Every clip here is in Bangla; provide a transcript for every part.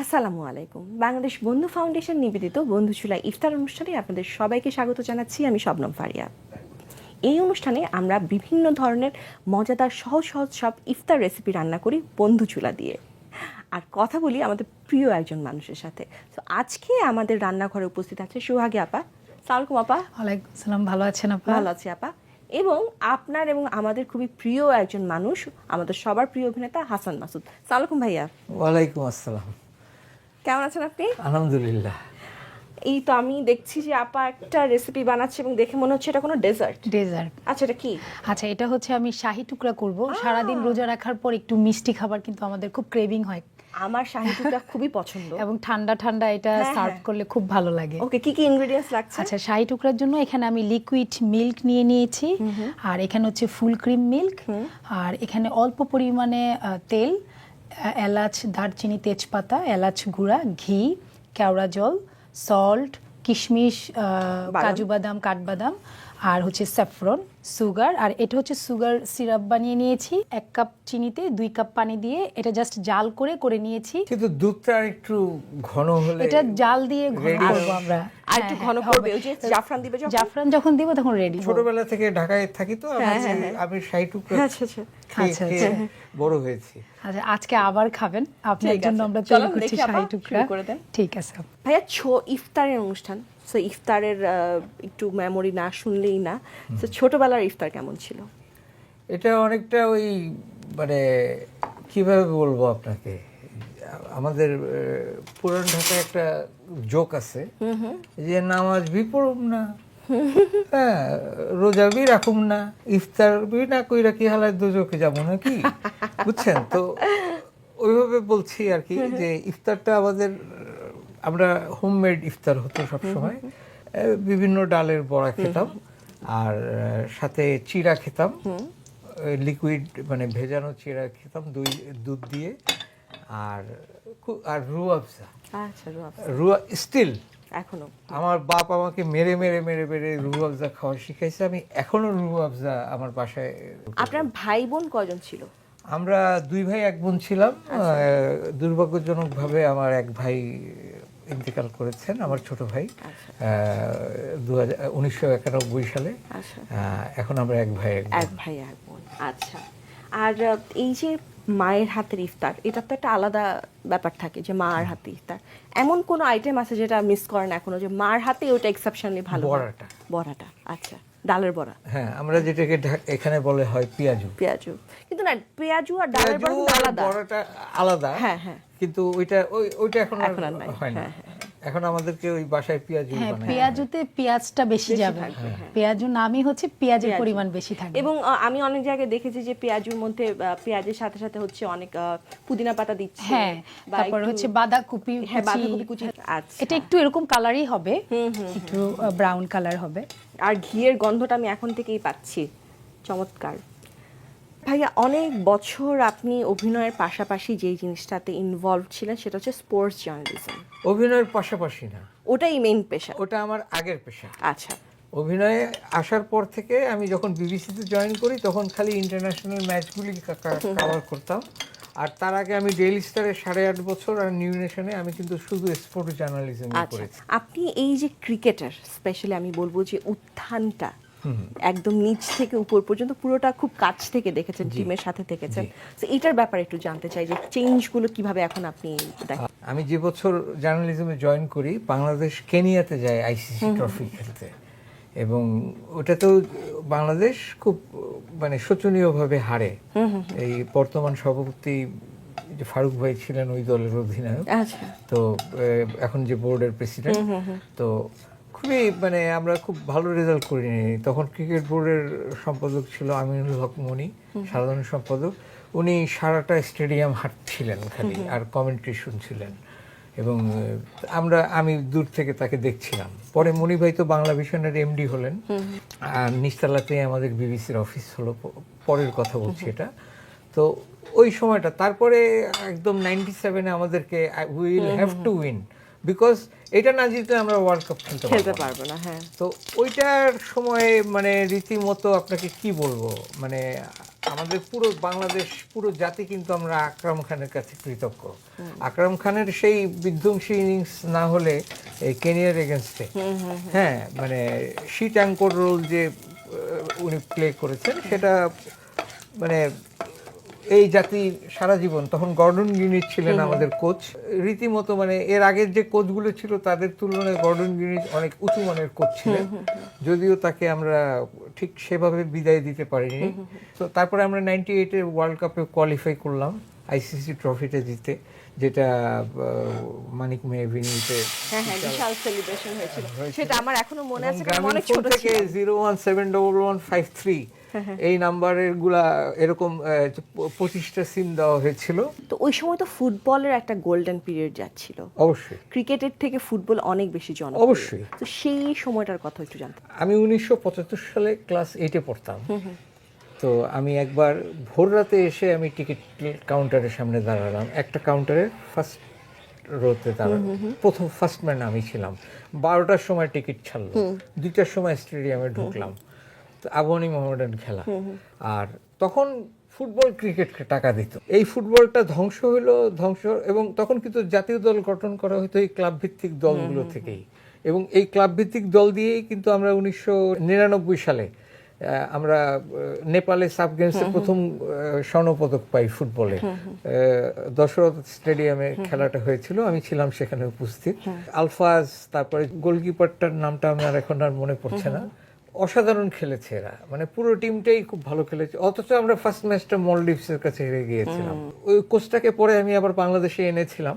আসসালামু আলাইকুম। বাংলাদেশ বন্ধু ফাউন্ডেশন নিবেদিত বন্ধুচুলা ইফতার অনুষ্ঠানে আপনাদের সবাইকে স্বাগত জানাচ্ছি। আমি শবনম ফারিয়া। এই অনুষ্ঠানে আমরা বিভিন্ন ধরনের মজাদার সহজ সহজ সব ইফতার রেসিপি রান্না করি বন্ধুচুলা দিয়ে। আর কথা বলি আমাদের প্রিয় একজন মানুষের সাথে। তো আজকে আমাদের রান্নাঘরে উপস্থিত আছে সুহাগী আপা। সালামকুম আপা। ওয়ালাইকুম সালাম ভালো আছেন আপা? ভালো আছি আপা। এবং আপনার এবং আমাদের খুবই প্রিয় একজন মানুষ আমাদের সবার প্রিয় অভিনেতা হাসান মাসুদ। সালামকুম ভাইয়া। ওয়ালাইকুম আসসালাম। কেমন আছেন আপনি? আলহামদুলিল্লাহ। এই তো আমি দেখছি যে আপা একটা রেসিপি বানাচ্ছে এবং দেখে মনে হচ্ছে এটা কোনো ডেজার্ট ডেজার্ট আচ্ছা এটা কি? আচ্ছা এটা হচ্ছে আমি শাহি টুকরা করব। সারাদিন রোজা রাখার পর একটু মিষ্টি খাবার কিন্তু আমাদের খুব ক্রেভিং হয়। আমার শাহি টুকরা খুবই পছন্দ। এবং ঠান্ডা ঠান্ডা এটা হ্যাঁ, সার্ভ হ্যাঁ। করলে খুব ভালো লাগে। ওকে কি কি ইনগ্রেডিয়েন্টস লাগছে? আচ্ছা শাহি টুকরার জন্য এখানে আমি লিকুইড মিল্ক নিয়ে নিয়েছি। আর এখানে হচ্ছে ফুল ক্রিম মিল্ক আর এখানে অল্প পরিমাণে তেল। এলাচ দারচিনি তেজপাতা এলাচ গুঁড়া ঘি কেওড়া জল সল্ট কিশমিশ কাজু বাদাম কাঠবাদাম আর হচ্ছে স্যাফরন সুগার আর এটা হচ্ছে সুগার সিরাপ বানিয়ে নিয়েছি। এক কাপ চিনিতে দুই কাপ পানি দিয়ে এটা জাস্ট জাল করে করে নিয়েছি। কিন্তু দুধটা একটু ঘন হলে এটা জাল দিয়ে ঘন করব আমরা। আর একটু হ্যাঁ, ঘন হ্যাঁ, করবে ওই যে জাফরান দিবে যখন? জাফরান যখন দিব তখন রেডি ছোটবেলা থেকে ঢাকায় থাকি তো আমি হ্যাঁ, আমি শাহী টুকরা আচ্ছা আচ্ছা। আচ্ছা, আচ্ছা। বড় হয়েছি। আচ্ছা আজকে আবার খাবেন। আপনার ঠিক জন্য। আমরা তৈরি করছি দেখি শাহী টুকরা। করে দেন। ঠিক আছে। ভাইয়া ছো ইফতারের অনুষ্ঠান। সো ইফতারের একটু মেমোরি না শুনলেই না। তো ছোটবেলার ইফতার কেমন ছিল? এটা অনেকটা ওই মানে কীভাবে বলব আপনাকে? আমাদের পুরান ঢাকায় একটা জোক আছে। যে নামাজ বি পড়ুম না। হ্যাঁ রোজা বি রাখুম না। ইফতার বি না কইরা কি হালায় দুজকে যাব নাকি? বুঝছেন? তো ওইভাবে বলছি আর কি যে ইফতারটা আমাদের আমরা হোমমেড ইফতার হতো সবসময়। বিভিন্ন ডালের বড়া খেতাম আর সাথে চিড়া খেতাম। লিকুইড মানে ভেজানো চিড়া খেতাম দুই দুধ দিয়ে। আর আর রুয়াবজা আচ্ছা রুয়া স্টিল এখনও। আমার বাপ আমাকে মেরে মেরে মেরে মেরে রুহ আফজা খাওয়া শিখাইছে। আমি এখনও রুহ আফজা আমার বাসায় আপনার ভাই বোন কজন ছিল? আমরা দুই ভাই এক বোন ছিলাম। দুর্ভাগ্যজনকভাবে আমার এক ভাই ইন্তেকাল করেছেন আমার ছোট ভাই। দু হাজার সালে। আচ্ছা। এখন আমরা এক ভাই এক ভাই এক বোন। আচ্ছা। আর এই যে মায়ের হাতের ইফতার এটা তো একটা আলাদা ব্যাপার থাকে যে মার হাতে ইফতার। এমন কোন আইটেম আছে যেটা মিস করেন এখনও যে মার হাতে ওটা এক্সেপশনালি ভালো? বড়াটা। বড়াটা আচ্ছা। ডালের বড়া। হ্যাঁ আমরা যেটাকে এখানে বলে হয় পেঁয়াজু। পেঁয়াজু। কিন্তু না পেঁয়াজু আর ডালের বড়া আলাদা। বড়াটা আলাদা। হ্যাঁ, হ্যাঁ। কিন্তু ওইটা ওই ওইটা এখন এখন হয় না। হ্যাঁ, হ্যাঁ, এখন আমাদেরকে ওই বাসায় পেঁয়াজু হ্যাঁ পেঁয়াজুতে পেঁয়াজটা বেশি যাবে। পেঁয়াজু নামই হচ্ছে পেঁয়াজের পরিমাণ বেশি থাকে এবং আমি অনেক জায়গায় দেখেছি যে পেঁয়াজুর মধ্যে আহ, পেঁয়াজের সাথে সাথে হচ্ছে অনেক আহ, পুদিনা পাতা দিচ্ছে হ্যাঁ তারপর হচ্ছে বাঁধাকপি হ্যাঁ বাঁধাকপি কুচি। আচ্ছা। এটা একটু এরকম কালারই হবে। একটু ব্রাউন কালার হবে। আর ঘিয়ের গন্ধটা আমি এখন থেকেই পাচ্ছি। চমৎকার। ভাইয়া অনেক বছর আপনি অভিনয়ের পাশাপাশি যেই জিনিসটাতে ইনভলভ ছিলেন সেটা হচ্ছে স্পোর্টস জার্নালিজম অভিনয়ের পাশাপাশি না। ওটাই মেইন পেশা। ওটা আমার আগের পেশা। আচ্ছা। অভিনয়ে আসার পর থেকে আমি যখন বিবিসিতে জয়েন করি তখন খালি ইন্টারন্যাশনাল ম্যাচগুলি কভার করতাম। আর তার আগে আমি ডেইলি স্টারে সাড়ে আট বছর আর নিউ নেশনে আমি কিন্তু শুধু স্পোর্টস জার্নালিজম আচ্ছা। করেছি। আপনি এই যে ক্রিকেটার স্পেশালি আমি বলব যে উত্থানটা একদম নিচ থেকে উপর পর্যন্ত পুরোটা খুব কাছ থেকে দেখেছেন টিমের সাথে দেখেছেন। তো এটার ব্যাপারে একটু জানতে চাই যে চেঞ্জগুলো কীভাবে এখন আপনি দেখেন আমি যে বছর জার্নালিজমে জয়েন করি বাংলাদেশ কেনিয়াতে যায় আইসিসি ট্রফি খেলতে। এবং ওটাতেও বাংলাদেশ খুব মানে শোচনীয়ভাবে হারে। এই বর্তমান সভাপতি যে ফারুক ভাই ছিলেন ওই দলের অধিনায়ক। আচ্ছা। তো এখন যে বোর্ডের প্রেসিডেন্ট তো খুবই মানে আমরা খুব ভালো রেজাল্ট করিনি। তখন ক্রিকেট বোর্ডের সম্পাদক ছিল আমিনুল হক মনি সাধারণ সম্পাদক। উনি সারাটা স্টেডিয়াম হাঁটছিলেন খালি আর কমেন্ট্রি শুনছিলেন। এবং আমরা আমি দূর থেকে তাকে দেখছিলাম। পরে মনি ভাই তো বাংলা ভিশনের এমডি হলেন। আর নিচতলাতেই আমাদের বিবিসির অফিস হলো। পরের কথা বলছি এটা। তো ওই সময়টা তারপরে একদম নাইনটি সেভেনে আমাদেরকে will have to win because এটা না জিতলে আমরা ওয়ার্ল্ড কাপ খেলতে খেলতে পারব না। হ্যাঁ। তো ওইটার সময়ে মানে রীতিমতো আপনাকে কি বলব? মানে আমাদের পুরো বাংলাদেশ পুরো জাতি কিন্তু আমরা আকরাম খানের কাছে কৃতজ্ঞ। আকরাম খানের সেই বিধ্বংসী ইনিংস না হলে এই কেনিয়ার এগেনস্টে। হ্যাঁ মানে শিট অ্যাঙ্কর রোল যে উনি প্লে করেছেন সেটা মানে এই জাতি সারা জীবন তখন গর্ডন ইউনিট ছিলেন আমাদের কোচ রীতিমতো মানে এর আগের যে কোচগুলো ছিল তাদের তুলনায় গর্ডন ইউনিট অনেক উঁচু মানের কোচ ছিলেন। যদিও তাকে আমরা ঠিক সেভাবে বিদায় দিতে পারিনি। তো তারপরে আমরা নাইনটি এইটের ওয়ার্ল্ড কাপে কোয়ালিফাই করলাম আইসিসি ট্রফিটা জিতে যেটা মানিক মে এভিনিউতে হ্যাঁ হ্যাঁ বিশাল সেলিব্রেশন হয়েছিল। সেটা আমার এখনও মনে আছে অনেক ছোট থেকে zero one seven double one five three এই নাম্বারেরগুলা এরকম পঁচিশটা সিম দেওয়া হয়েছিল। তো ওই সময় তো ফুটবলের একটা গোল্ডেন পিরিয়ড যাচ্ছিল। অবশ্যই। ক্রিকেটের থেকে ফুটবল অনেক বেশি জনপ্রিয়। অবশ্যই। তো সেই সময়টার কথা একটু জানতে আমি উনিশশো পঁচাত্তর সালে ক্লাস এইটে পড়তাম। তো আমি একবার ভোর রাতে এসে আমি টিকিট কাউন্টারের সামনে দাঁড়ালাম। একটা কাউন্টারের ফার্স্ট রোতে দাঁড়ালাম প্রথম ফার্স্ট ম্যান আমি ছিলাম। বারোটার সময় টিকিট ছাড়লো। দুইটার সময় স্টেডিয়ামে ঢুকলাম। আবহানী মোহামেডান খেলা। আর তখন ফুটবল ক্রিকেটকে টাকা দিত। এই ফুটবলটা ধ্বংস হলো ধ্বংস এবং তখন কিন্তু জাতীয় দল গঠন করা হতো এই ক্লাব ভিত্তিক দলগুলো থেকেই। এবং এই ক্লাব ভিত্তিক দল দিয়েই কিন্তু আমরা উনিশশো নিরানব্বই সালে আমরা নেপালে সাব গেমসে প্রথম স্বর্ণপদক পাই ফুটবলে। দশরথ স্টেডিয়ামে খেলাটা হয়েছিল আমি ছিলাম সেখানে উপস্থিত। আলফাজ তারপরে গোলকিপারটার নামটা আমার এখন আর মনে পড়ছে না। অসাধারণ খেলেছে এরা। মানে পুরো টিমটাই খুব ভালো খেলেছে। অথচ আমরা ফার্স্ট ম্যাচটা মলডিভসের কাছে হেরে গিয়েছিলাম। ওই কোচটাকে পরে আমি আবার বাংলাদেশে এনেছিলাম।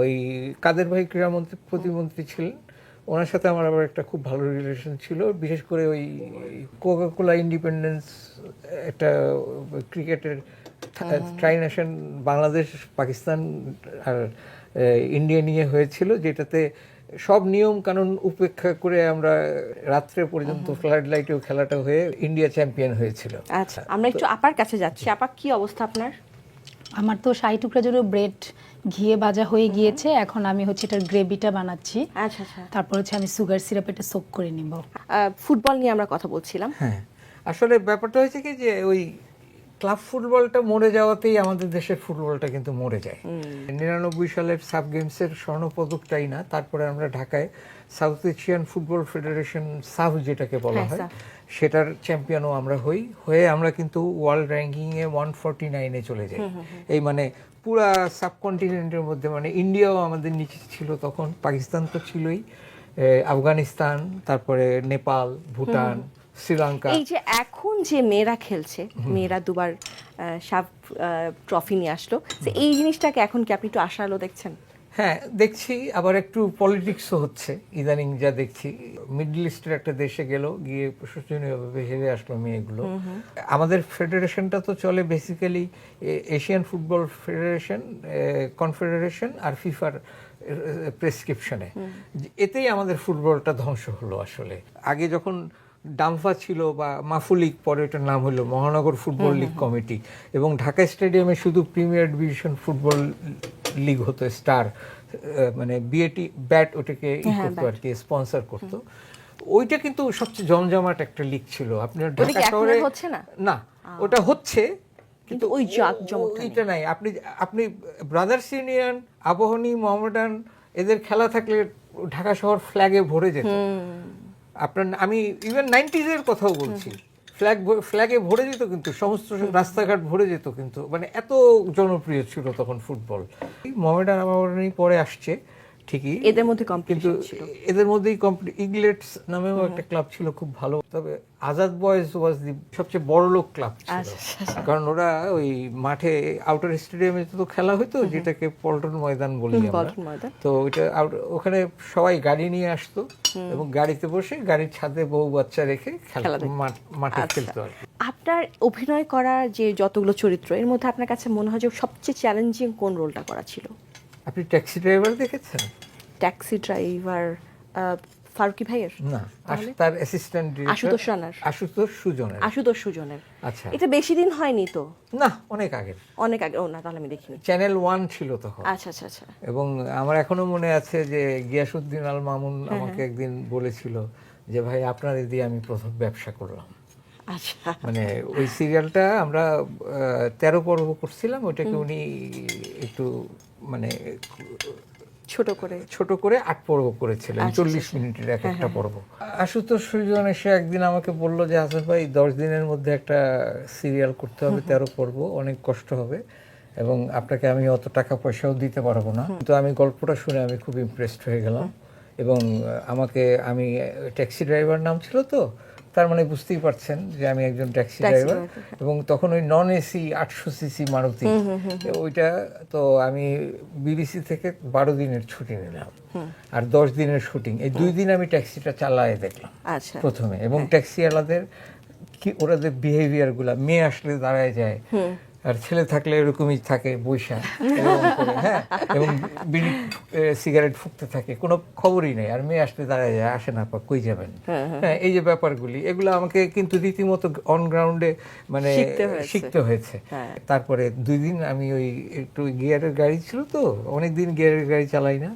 ওই কাদের ভাই ক্রীড়ামন্ত্রী প্রতিমন্ত্রী ছিলেন। ওনার সাথে আমার আবার একটা খুব ভালো রিলেশন ছিল। বিশেষ করে ওই কোকাকোলা ইন্ডিপেন্ডেন্স একটা ক্রিকেটের ট্রাই নেশন বাংলাদেশ পাকিস্তান আর ইন্ডিয়া নিয়ে হয়েছিল যেটাতে সব নিয়ম কানুন উপেক্ষা করে আমরা রাত্রে পর্যন্ত ফ্লাড লাইটেও খেলাটা হয়ে ইন্ডিয়া চ্যাম্পিয়ন হয়েছিল। আচ্ছা আমরা একটু আপার কাছে যাচ্ছি। আপা কি অবস্থা আপনার? আমার তো শাহি টুকরা জন্য ব্রেড ঘিয়ে ভাজা হয়ে গিয়েছে। এখন আমি হচ্ছে এটার গ্রেভিটা বানাচ্ছি। আচ্ছা আচ্ছা। তারপর হচ্ছে আমি সুগার সিরাপ এটা সোক করে নিব। আহ, ফুটবল নিয়ে আমরা কথা বলছিলাম। হ্যাঁ আসলে ব্যাপারটা হয়েছে কি যে ওই ক্লাব ফুটবলটা মরে যাওয়াতেই আমাদের দেশের ফুটবলটা কিন্তু মরে যায়। নিরানব্বই সালের সাব গেমসের স্বর্ণপদকটাই না তারপরে আমরা ঢাকায় সাউথ এশিয়ান ফুটবল ফেডারেশন সাফ যেটাকে বলা হ্যাঁ, হয় সেটার চ্যাম্পিয়নও আমরা হই হয়ে আমরা কিন্তু ওয়ার্ল্ড র্যাঙ্কিংয়ে ওয়ান ফর্টি নাইনে চলে যাই। এই মানে পুরা সাবকন্টিনেন্টের মধ্যে মানে ইন্ডিয়াও আমাদের নিচে ছিল তখন পাকিস্তান তো ছিলই আফগানিস্তান তারপরে নেপাল ভুটান শ্রীলঙ্কা। এই যে এখন যে মেয়েরা খেলছে মেয়েরা দুবার সাব ট্রফি নিয়ে আসলো এই জিনিসটাকে এখন কি আপনি একটু আশালো দেখছেন? হ্যাঁ দেখছি আবার একটু পলিটিক্সও হচ্ছে। ইদানিং যা দেখছি মিডল ইস্টের একটা দেশে গেল গিয়ে শোচনীয়ভাবে হেরে আসলো মেয়েগুলো। আমাদের ফেডারেশনটা তো চলে basically Asian football federation confederation আর ফিফার প্রেসক্রিপশনে। এতেই আমাদের ফুটবলটা ধ্বংস হলো আসলে। আগে যখন ডাম্ফা ছিল বা মাফু লীগ পরে এটার নাম হলো মহানগর ফুটবল লীগ কমিটি এবং ঢাকা স্টেডিয়ামে শুধু প্রিমিয়ার ডিভিশন ফুটবল লিগ হতো স্টার মানে বিএটি ব্যাট ওটাকে ই হ্যাঁ, করতো আর কি স্পন্সর করতো। ওইটা কিন্তু সবচেয়ে জমজমাট একটা লিগ ছিল। আপনার ঢাকা শহরে হচ্ছে না? না ওটা হচ্ছে কিন্তু ওই। এটা নাই। আপনি আপনি ব্রাদার্স ইউনিয়ন আবহনী মোহামেডান এদের খেলা থাকলে ঢাকা শহর ফ্ল্যাগে ভরে যেত। আপনার আমি ইভেন নাইনটিজের কথাও বলছি। ফ্ল্যাগ ফ্ল্যাগে ভরে যেত কিন্তু সমস্ত রাস্তাঘাট ভরে যেত কিন্তু। মানে এত জনপ্রিয় ছিল তখন ফুটবল মোহামেডান আবাহনী পরে আসছে। ঠিকই এদের মধ্যে কিন্তু এদের মধ্যেই ইগলেটস নামেও একটা ক্লাব ছিল খুব ভালো। তবে আজাদ বয়েজ ওয়াজ দি সবচেয়ে বড় লোক ক্লাব ছিল। আচ্ছা, কারণ ওরা ওই মাঠে আউটার স্টেডিয়ামে তো খেলা হতো যেটাকে পল্টন ময়দান বলি আমরা। তো ওইটা ওখানে সবাই গাড়ি নিয়ে আসতো এবং গাড়িতে বসে গাড়ির ছাদে বউ বাচ্চা রেখে খেলা মাঠ- আচ্ছা। খেলতো আর আপনার অভিনয় করার যে যতগুলো চরিত্র এর মধ্যে আপনার কাছে মনে হয় যে সবচেয়ে চ্যালেঞ্জিং কোন রোলটা করা ছিল? আপনি ট্যাক্সি ড্রাইভার দেখেছেন? ট্যাক্সি ড্রাইভার ফারুকি ভাইয়ের? না তার অ্যাসিস্ট্যান্ট আশুতোষ রানার। আশুতোষ সুজনের। আশুতোষ সুজনের। আচ্ছা। এটা বেশি দিন হয়নি তো? না অনেক আগে অনেক আগে ও না তাহলে আমি দেখিনি। চ্যানেল ওয়ান ছিল তখন। আচ্ছা আচ্ছা আচ্ছা। এবং আমার এখনও মনে আছে যে গিয়াসুদ্দিন আল মামুন আমাকে একদিন বলেছিল যে ভাই আপনার দিয়ে আমি প্রথম ব্যবসা করলাম। আচ্ছা। মানে ওই সিরিয়ালটা আমরা তেরো পর্ব করছিলাম ওটাকে উনি একটু মানে ছোট করে। ছোট করে আট পর্ব করেছিলেন আচ্ছা, চল্লিশ মিনিটের এক একটা পর্ব। আশুতোষ সুজন এসে একদিন আমাকে বলল যে হাসান ভাই দশ দিনের মধ্যে একটা সিরিয়াল করতে হবে তেরো পর্ব অনেক কষ্ট হবে এবং আপনাকে আমি অত টাকা পয়সাও দিতে পারব না। তো আমি গল্পটা শুনে আমি খুব ইমপ্রেসড হয়ে গেলাম এবং আমাকে আমি ট্যাক্সি ড্রাইভার নাম ছিল তো তার মানে বুঝতেই পারছেন যে আমি একজন ট্যাক্সি ড্রাইভার এবং তখন ওই নন এসি আটশো সিসি মারুতি। ওইটা তো আমি বিবিসি থেকে বারো দিনের ছুটি নিলাম। আর দশ দিনের শুটিং। এই দুই দিন আমি ট্যাক্সিটা চালায় দেখলাম আচ্ছা। প্রথমে। এবং ট্যাক্সিওয়ালাদের কি ওরা যে বিহেভিয়ারগুলো মেয়ে আসলে দাঁড়ায় যায়। আর ছেলে থাকলে এরকমই থাকে বৈশা হ্যাঁ? এবং বিড়ি সিগারেট ফুকতে থাকে কোনো খবরই নেই আর মেয়ে আসলে দাঁড়ায় যায় আসে না আপা, কই যাবেন? হ্যাঁ এই যে ব্যাপারগুলি এগুলো আমাকে কিন্তু রীতিমতো অন গ্রাউন্ডে মানে শিখতে হয়েছে। শিখতে হয়েছে। হ্যাঁ। তারপরে দুই দিন আমি ওই একটু গিয়ারের গাড়ি ছিল তো অনেক দিন গিয়ারের গাড়ি চালাই না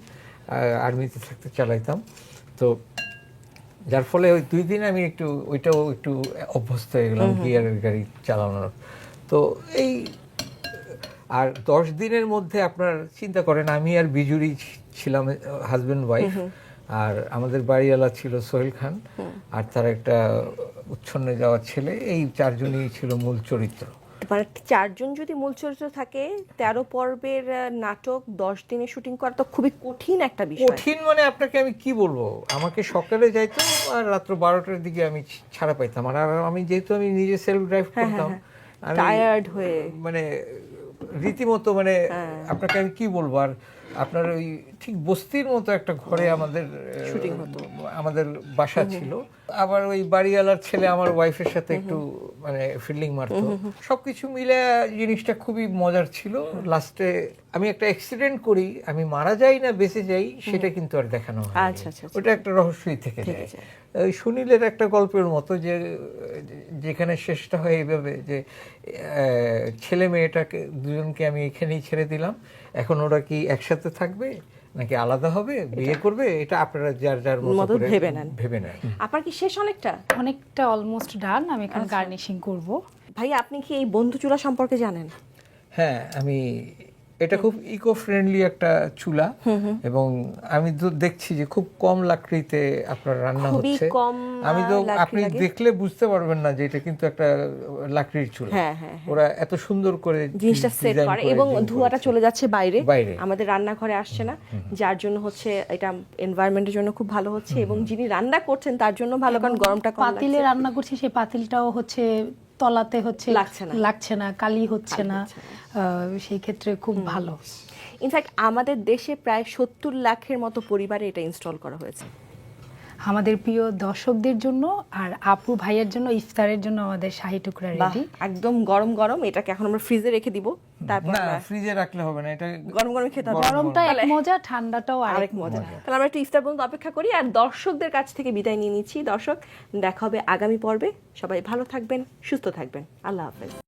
আর্মিতে থাকতে চালাইতাম। তো যার ফলে ওই দুই দিন আমি একটু ওইটাও একটু অভ্যস্ত হয়ে গেলাম গিয়ারের গাড়ি চালানোর। তো এই আর দশ দিনের মধ্যে আপনার চিন্তা করেন আমি আর বিজুরি ছিলাম হাজব্যান্ড ওয়াইফ আর আমাদের বাড়িওয়ালা ছিল সোহেল খান আর তার একটা উচ্ছন্নে যাওয়া ছেলে এই চারজনই ছিল মূল চরিত্র। মানে চারজন যদি মূল চরিত্র থাকে তেরো পর্বের নাটক দশ দিনে শুটিং করা তো খুবই কঠিন একটা বিষয়। কঠিন মানে আপনাকে আমি কি বলব? আমাকে সকালে যাইতাম আর রাত্র বারোটার দিকে আমি ছাড়া পাইতাম। আর আমি যেহেতু আমি নিজে সেলফ ড্রাইভ করতাম আমি টায়ার্ড হয়ে মানে রীতিমতো মানে আপনাকে আমি কি বলব? আর আপনার ওই ঠিক বস্তির মতো একটা ঘরে আমাদের শুটিং হতো। আমাদের বাসা ছিল। আবার ওই বাড়িওয়ালার ছেলে আমার ওয়াইফের সাথে একটু মানে ফিল্ডিং মারতো। সবকিছু মিলে জিনিসটা খুবই মজার ছিল। লাস্টে আমি একটা অ্যাক্সিডেন্ট করি আমি মারা যাই না বেঁচে যাই সেটা কিন্তু আর দেখানো হয় আচ্ছা, আচ্ছা, আচ্ছা। ওটা একটা রহস্যই থেকে যায়। ওই সুনীলের একটা গল্পের মতো যে যেখানে শেষটা হয় এইভাবে যে ছেলে মেয়েটাকে দুজনকে আমি এখানেই ছেড়ে দিলাম। এখন ওরা কি একসাথে থাকবে নাকি আলাদা হবে? বিয়ে করবে? এটা আপনারা যার যার মতো ভেবে নেন। ভেবে নেন। আপনার কি শেষ অনেকটা? অনেকটা অলমোস্ট ডান আমি এখন আচ্ছা। গার্নিশিং করব। ভাই আপনি কি এই বন্ধু চূড়া সম্পর্কে জানেন? হ্যাঁ আমি এটা খুব ইকো ফ্রেন্ডলি একটা চুলা। এবং আমি তো দেখছি যে খুব কম লাকড়িতে আপনার রান্না হচ্ছে। আমি তো আপনি দেখলে বুঝতে পারবেন না যে এটা কিন্তু একটা লাকড়ির চুলা। হ্যাঁ, হ্যাঁ, ওরা এত সুন্দর করে জিনিসটা সেট করে এবং ধোঁয়াটা চলে যাচ্ছে বাইরে। আমাদের রান্নাঘরে আসছে না। যার জন্য হচ্ছে এটা এনভায়রনমেন্টের জন্য খুব ভালো হচ্ছে এবং যিনি রান্না করছেন তার জন্য ভালো কারণ গরমটা কম পাতিলে রান্না করছি সেই পাতিলটাও হচ্ছে তলাতে হচ্ছে লাগছে না। লাগছে না কালি হচ্ছে না। সেই ক্ষেত্রে খুব ভালো। ইনফ্যাক্ট আমাদের দেশে প্রায় সত্তর লাখের মতো পরিবারে এটা ইনস্টল করা হয়েছে। আমাদের প্রিয় দর্শকদের জন্য আর আপু ভাইয়ের জন্য ইফতারের জন্য আমাদের শাহি টুকরা রেডি একদম গরম গরম এটাকে এখন আমরা ফ্রিজে রেখে দিব। তারপর না ফ্রিজে রাখলে হবে না এটা গরম গরম খেতে হবে। গরমটা এক মজা ঠান্ডাটাও আরেক আরেক মজা। তাহলে আমরা একটু ইফতার পর্যন্ত অপেক্ষা করি আর দর্শকদের কাছ থেকে বিদায় নিয়ে নিচ্ছি। দর্শক দেখা হবে আগামী পর্বে। সবাই ভালো থাকবেন সুস্থ থাকবেন। আল্লাহ হাফেজ।